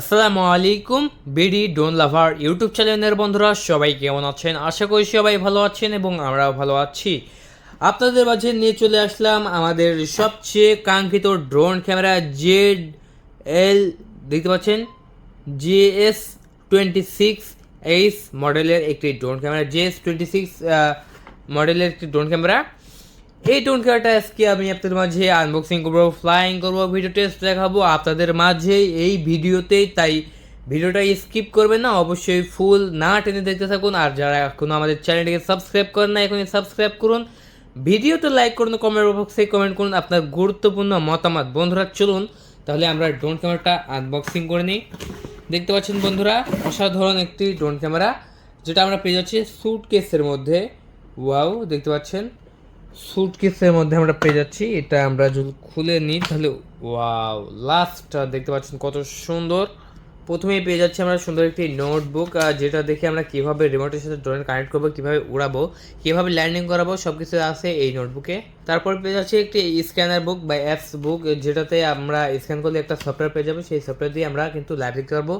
আসসালামু আলাইকুম, বিডি ডোন লাভার ইউটিউব চ্যানেলের বন্ধুরা, সবাই কেমন আছেন? আশা করি সবাই ভালো আছেন এবং আমরাও ভালো আছি। আপনাদের মাঝে নিয়ে চলে আসলাম আমাদের সবচেয়ে কাঙ্ক্ষিত ড্রোন ক্যামেরা জেড এল, দেখতে পাচ্ছেন? জিএস টোয়েন্টি সিক্স এইচ মডেলের একটি drone camera, GS twenty six মডেলের একটি ড্রোন ক্যামেরা। এই টোন ক্যামেরাটা আজকে আমি আপনাদের মাঝে আনবক্সিং করব ফ্লাইং করব ভিডিও টেস্ট দেখাবো আপনাদের মাঝে এই ভিডিওতেই তাই ভিডিওটা স্কিপ করবেন না অবশ্যই ফুল না টেনে দেখতে থাকুন আর যারা এখনও আমাদের চ্যানেলটিকে সাবস্ক্রাইব করেন না এখনই সাবস্ক্রাইব করুন ভিডিওতে লাইক করুন কমেন্ট বক্সে কমেন্ট করুন আপনার গুরুত্বপূর্ণ মতামত বন্ধুরা চলুন তাহলে আমরা ড্রোন ক্যামেরাটা আনবক্সিং করে নিই দেখতে পাচ্ছেন বন্ধুরা অসাধারণ একটি ড্রোন ক্যামেরা যেটা আমরা পেয়ে যাচ্ছি স্যুট কেসের মধ্যে ওয়াও দেখতে পাচ্ছেন সুটকেসের মধ্যে আমরা পেয়ে যাচ্ছি। এটা আমরা যদি খুলে নিই, তাহলে ওয়াও লাস্টটা দেখতে পাচ্ছেন কত সুন্দর। প্রথমেই পেয়ে যাচ্ছি আমরা সুন্দর একটি নোটবুক যেটা দেখে আমরা কীভাবে রিমোটের সাথে ড্রোন কানেক্ট করব, কীভাবে উড়াবো, কীভাবে ল্যান্ডিং করাবো সব কিছু আছে এই নোটবুকে তারপর পেয়ে যাচ্ছি একটি স্ক্যানার বুক বা অ্যাপস বুক যেটাতে আমরা স্ক্যান করলে একটা সফটওয়্যার পেয়ে যাব, সেই সফটওয়্যার দিয়ে আমরা কিন্তু দেখতে পারব।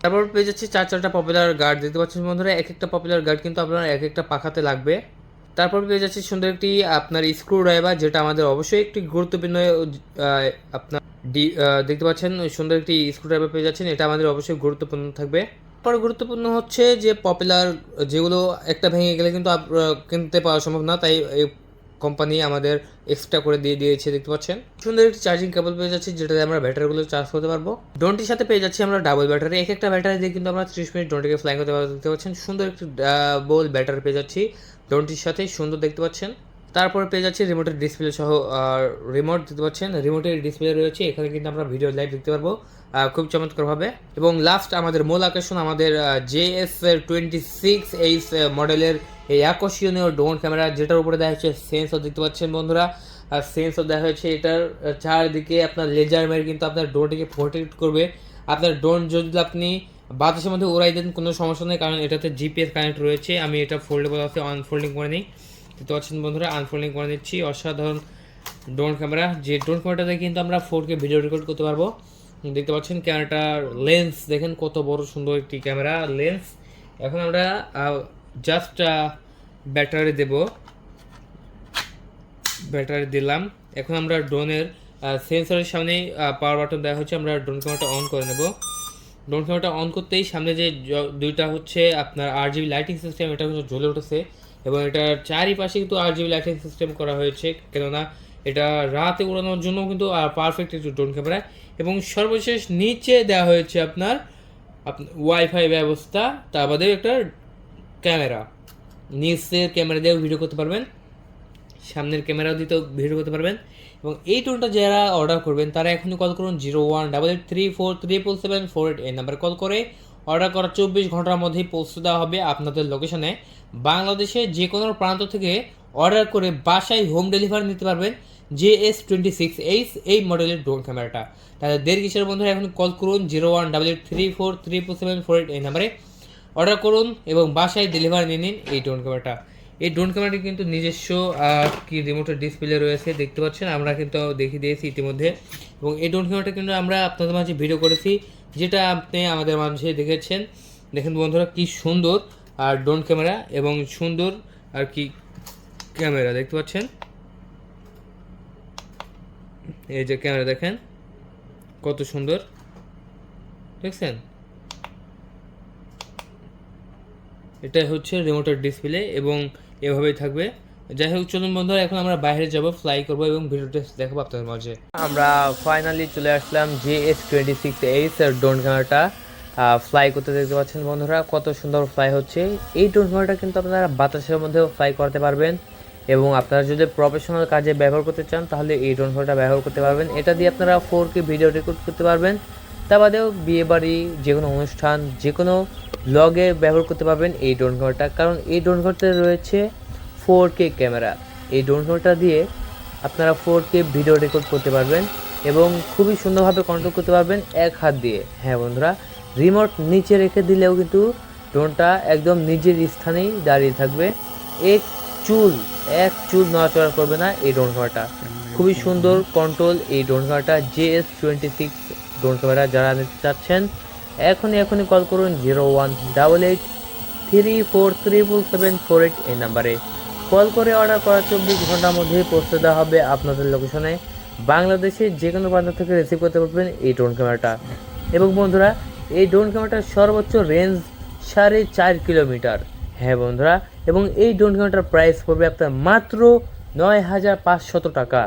তারপর পেয়ে যাচ্ছি চার চারটা পপুলার গার্ড দেখতে পাচ্ছেন বন্ধুরা, এক একটা পপুলার গার্ড কিন্তু আপনার এক একটা পাখাতে লাগবে। তারপর পেয়ে যাচ্ছি সুন্দর একটি আপনার স্ক্রু ড্রাইভার যেটা আমাদের অবশ্যই একটি গুরুত্বপূর্ণ আপনার ডি দেখতে পাচ্ছেন, সুন্দর একটি স্ক্রু ড্রাইভার পেয়ে যাচ্ছেন, এটা আমাদের অবশ্যই গুরুত্বপূর্ণ থাকবে। তারপর গুরুত্বপূর্ণ হচ্ছে যে পপুলার যেগুলো একটা ভেঙে গেলে কিন্তু কিনতে পাওয়া সম্ভব না, তাই কোম্পানি আমাদের এক্সট্রা করে দিয়ে দিয়েছে, দেখতে পাচ্ছেন? সুন্দর একটি চার্জিং কেবল পেয়ে যাচ্ছে, যেটাতে আমরা ব্যাটারিগুলো চার্জ করতে পারব। ড্রোনটির সাথে পেয়ে যাচ্ছি আমরা ডাবল ব্যাটারি এক একটা ব্যাটারি দিয়ে কিন্তু আমরা ত্রিশ মিনিট ড্রোনটিকে ফ্লাই করতে পারব, দেখতে পাচ্ছেন? সুন্দর একটি ডাবল ব্যাটারি পেয়ে যাচ্ছি ড্রোনটির সাথে, সুন্দর দেখতে পাচ্ছেন? তারপরে পেয়ে যাচ্ছে রিমোটের ডিসপ্লে সহ রিমোট দেখতে পাচ্ছেন? রিমোটের ডিসপ্লে রয়েছে, এখানে কিন্তু আমরা ভিডিও লাইভ দেখতে পারব। খুব চমৎকারভাবে। এবং লাস্ট আমাদের মূল আকর্ষণ আমাদের জেএস টোয়েন্টি সিক্স এইচ মডেলের এই আকর্ষণীয় ড্রোন ক্যামেরা যেটার উপরে দেখা যাচ্ছে সেন্সর দেখতে পাচ্ছেন বন্ধুরা? আর সেন্সর দেখা যাচ্ছে এটার চারদিকে আপনার লেজার মেরে কিন্তু আপনার ড্রোনটিকে প্রোটেক্ট করবে। আপনার ড্রোন যদি আপনি বাতাসের মধ্যে উড়াই দেন, কোনো সমস্যা নেই, কারণ এটাতে জিপিএস কানেক্ট রয়েছে। আমি এটা ফোল্ডেবল আছে আনফোল্ডিং করে নিই। দেখতে পাচ্ছেন বন্ধুরা আনফোল্ডিং করে নিচ্ছি। অসাধারণ ড্রোন ক্যামেরা যে ড্রোন ক্যামেরাটাতে কিন্তু আমরা ফোর কে ভিডিও রেকর্ড করতে পারব। দেখতে পাচ্ছেন ক্যামেরাটার লেন্স দেখেন কত বড় সুন্দর একটি ক্যামেরা লেন্স এখন আমরা জাস্ট ব্যাটারি দেব। ব্যাটারি দিলাম। এখন আমরা ড্রোনের সেন্সরের সামনে পাওয়ার বাটন দেওয়া হচ্ছে আমরা ড্রোন ক্যামেরাটা অন করে নেব। ড্রোন ক্যামেরাটা অন করতেই সামনে যে দুইটা হচ্ছে আপনার আর জিবি লাইটিং সিস্টেম এটা কিন্তু জ্বলে উঠেছে। এবং এটার চারিপাশে কিন্তু আর জিবি লাইটিং সিস্টেম করা হয়েছে। কেননা, এটা রাতে উড়ানোর জন্য কিন্তু পারফেক্ট একটি ড্রোন ক্যামেরা এবং সর্বশেষ নিচে দেওয়া হয়েছে আপনার ওয়াইফাই ব্যবস্থা, তা বাদেও একটা ক্যামেরা। নিচের ক্যামেরা দিয়েও ভিডিও করতে পারবেন, সামনের ক্যামেরাও দিতেও ভিডিও করতে পারবেন, এবং এই টোনটা যারা অর্ডার করবেন, তারা এখনই কল করুন zero one double eight three four triple seven four eight এই নাম্বারে কল করে অর্ডার করার চব্বিশ ঘণ্টার মধ্যেই পৌঁছে দেওয়া হবে আপনাদের লোকেশনে বাংলাদেশে যে কোনো প্রান্ত থেকে অর্ডার করে বাসায় হোম ডেলিভারি নিতে পারবেন। J S twenty six H এই মডেলের ড্রোন ক্যামেরাটা তাহলে দেড় কিসের বন্ধুরা, এখন কল করুন zero one double eight three four triple seven four eight এই নাম্বারে অর্ডার করুন এবং বাসায় ডেলিভারি নিয়ে নিন এই ড্রোন ক্যামেরাটা এই ড্রোন ক্যামেরাটি কিন্তু নিজস্ব কি রিমোটের ডিসপ্লে রয়েছে, দেখতে পাচ্ছেন? আমরা কিন্তু দেখিয়ে দিয়েছি ইতিমধ্যে। এবং এই ড্রোন ক্যামেরাটা কিন্তু আমরা আপনাদের মাঝে ভিডিও করেছি, যেটা আপনি আমাদের মাঝে দেখেছেন। দেখেন বন্ধুরা, কি সুন্দর, আর ড্রোন ক্যামেরা এবং সুন্দর, আর কি ক্যামেরা দেখতে পাচ্ছেন? এই যে ক্যামেরা দেখেন, কত সুন্দর। দেখছেন? এটা হচ্ছে রিমোটের ডিসপ্লে এবং এভাবেই থাকবে। যাই হোক, চলুন বন্ধুরা, এখন আমরা বাইরে যাব ফ্লাই করব এবং ভিডিওটা দেখাবো আপনাদের মাঝে। আমরা ফাইনালি চলে আসলাম J S twenty six H drone ক্যামেরাটা ফ্লাই করতে দেখতে পাচ্ছেন বন্ধুরা, কত সুন্দর ফ্লাই হচ্ছে। এই ড্রোন ক্যামেরাটা কিন্তু আপনারা বাতাসের মধ্যেও ফ্লাই করতে পারবেন। এবং আপনারা যদি প্রফেশনাল কাজে ব্যবহার করতে চান, তাহলে এই ড্রোন ক্যামেরাটা ব্যবহার করতে পারবেন। এটা দিয়ে আপনারা ফোর কে ভিডিও রেকর্ড করতে পারবেন। তা বাদেও বিয়ে বাড়ি, যে কোনো অনুষ্ঠান, যে কোনো ব্লগে ব্যবহার করতে পারবেন এই ড্রোন ক্যামেরাটা কারণ এই ড্রোন ক্যামেরাতে রয়েছে ফোর কে ক্যামেরা এই ড্রোন ক্যামেরাটা দিয়ে আপনারা ফোর কে ভিডিও রেকর্ড করতে পারবেন এবং খুবই সুন্দরভাবে কন্ট্রোল করতে পারবেন এক হাত দিয়ে। হ্যাঁ বন্ধুরা রিমোট নিচে রেখে দিলেও কিন্তু ড্রোনটা একদম নিজের স্থানেই দাঁড়িয়ে থাকবে। এক চুল, এক চুল নড়াচড়া করবে না এই ড্রোন ক্যামেরাটা। খুবই সুন্দর কন্ট্রোল এই ড্রোন ক্যামেরাটা, J S twenty six drone camera যারা নিতে চাচ্ছেন, এখনই এখনই কল করুন zero one double eight three four triple seven four eight এই নাম্বারে। কল করে অর্ডার করা চব্বিশ ঘণ্টার মধ্যে পৌঁছে দেওয়া হবে আপনাদের লোকেশনে বাংলাদেশে যে কোনো প্রান্ত থেকে রিসিভ করতে পারবেন এই ড্রোন ক্যামেরাটা। এবং বন্ধুরা, এই ড্রোন ক্যামেরাটার সর্বোচ্চ রেঞ্জ সাড়ে চার কিলোমিটার। হ্যাঁ বন্ধুরা, এবং এই ড্রোন ক্যামেরাটার প্রাইস পড়বে আপনার মাত্র নয় হাজার পাঁচশত টাকা।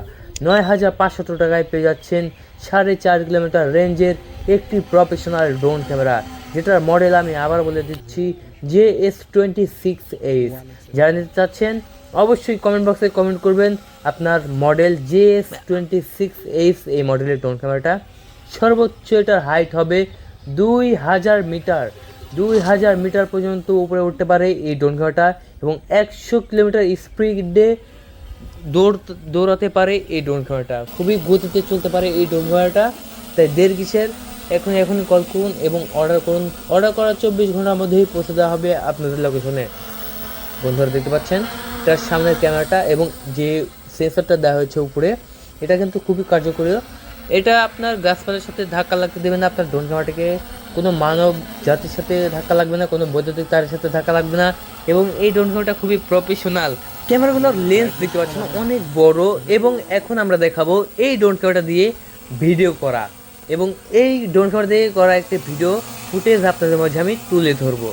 নয় হাজার পাঁচশত টাকায় পেয়ে যাচ্ছেন সাড়ে চার কিলোমিটার রেঞ্জের একটি প্রফেশনাল ড্রোন ক্যামেরা যেটার মডেল আমি আবার বলে দিচ্ছি J S twenty six H. যারা নিতে চাচ্ছেন, অবশ্যই কমেন্ট বক্সে কমেন্ট করবেন আপনার model J S twenty six H, এই মডেলের ড্রোন ক্যামেরাটা সর্বোচ্চ এটার হাইট হবে দুই হাজার মিটার। দুই হাজার মিটার পর্যন্ত উপরে উঠতে পারে এই ড্রোন এবং একশো কিলোমিটার স্পিডে দৌড় দৌড়াতে পারে এই ক্যামেরাটা খুবই গতিতে চলতে পারে এই ক্যামেরাটা তাই দেড় কিসের এখন এখনই কল করুন এবং অর্ডার করুন। অর্ডার করার চব্বিশ ঘণ্টার মধ্যেই পৌঁছে দেওয়া হবে আপনাদের লোকেশনে। বন্ধুরা দেখতে পাচ্ছেন তার সামনের ক্যামেরাটা এবং যে সেন্সরটা দেওয়া হয়েছে উপরে, এটা কিন্তু খুবই কার্যকরী এটা আপনার গাছপালার সাথে ধাক্কা লাগতে দেবে না, আপনার ক্যামেরাটাকে কোনো মানব জাতির সাথে ধাক্কা লাগবে না, কোনো বৈদ্যুতিক তারের সাথে ধাক্কা লাগবে না এবং এই ড্রোন খুবই প্রফেশনাল ক্যামেরাগুলোর লেন্স দেখতে পাচ্ছেন, অনেক বড় এবং এখন আমরা দেখাবো এই ড্রোন দিয়ে ভিডিও করা। এবং এই ড্রোন দিয়ে করা একটি ভিডিও ফুটেজ আপনাদের মাঝে আমি তুলে ধরবো।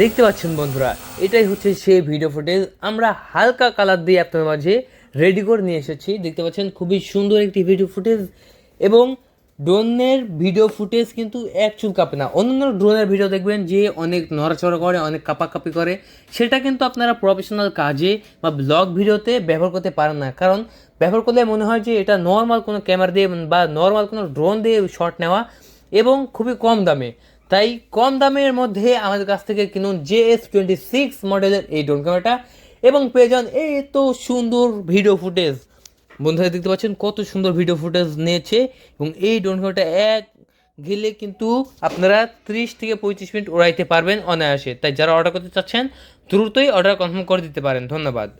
দেখতে পাচ্ছেন বন্ধুরা, এটাই হচ্ছে সেই ভিডিও ফুটেজ আমরা হালকা কালার দিয়ে আপনাদের মাঝে রেডি করে নিয়ে এসেছি। দেখতে পাচ্ছেন, খুবই সুন্দর একটি ভিডিও ফুটেজ এবং ড্রোনের ভিডিও ফুটেজ কিন্তু এক চুল কাঁপে না। অন্যান্য ড্রোনের ভিডিও দেখবেন যে অনেক নড়াচড়া করে, অনেক কাপাকাপি করে। সেটা কিন্তু আপনারা প্রফেশনাল কাজে বা ব্লগ ভিডিওতে ব্যবহার করতে পারেন না। কারণ ব্যবহার করলে মনে হয় যে এটা নর্মাল কোনো ক্যামেরা দিয়ে বা নর্মাল কোনো ড্রোন দিয়ে শট নেওয়া এবং খুবই কম দামে। তাই কম দামের মধ্যে আমাদের কাছ থেকে কিনুন জে এস টোয়েন্টি সিক্স মডেলের এই ড্রোন ক্যামেরাটা এবং পেয়ে যান এই তো সুন্দর ভিডিও ফুটেজ বন্ধুরা দেখতে পাচ্ছেন কত সুন্দর ভিডিও ফুটেজ নিয়েছে এবং এই ড্রোন এক গেলে কিন্তু আপনারা ত্রিশ থেকে পঁয়ত্রিশ মিনিট ওড়াইতে পারবেন অনায়াসে। তাই যারা অর্ডার করতে চাচ্ছেন, দ্রুতই অর্ডার কনফার্ম করে দিতে পারেন। ধন্যবাদ।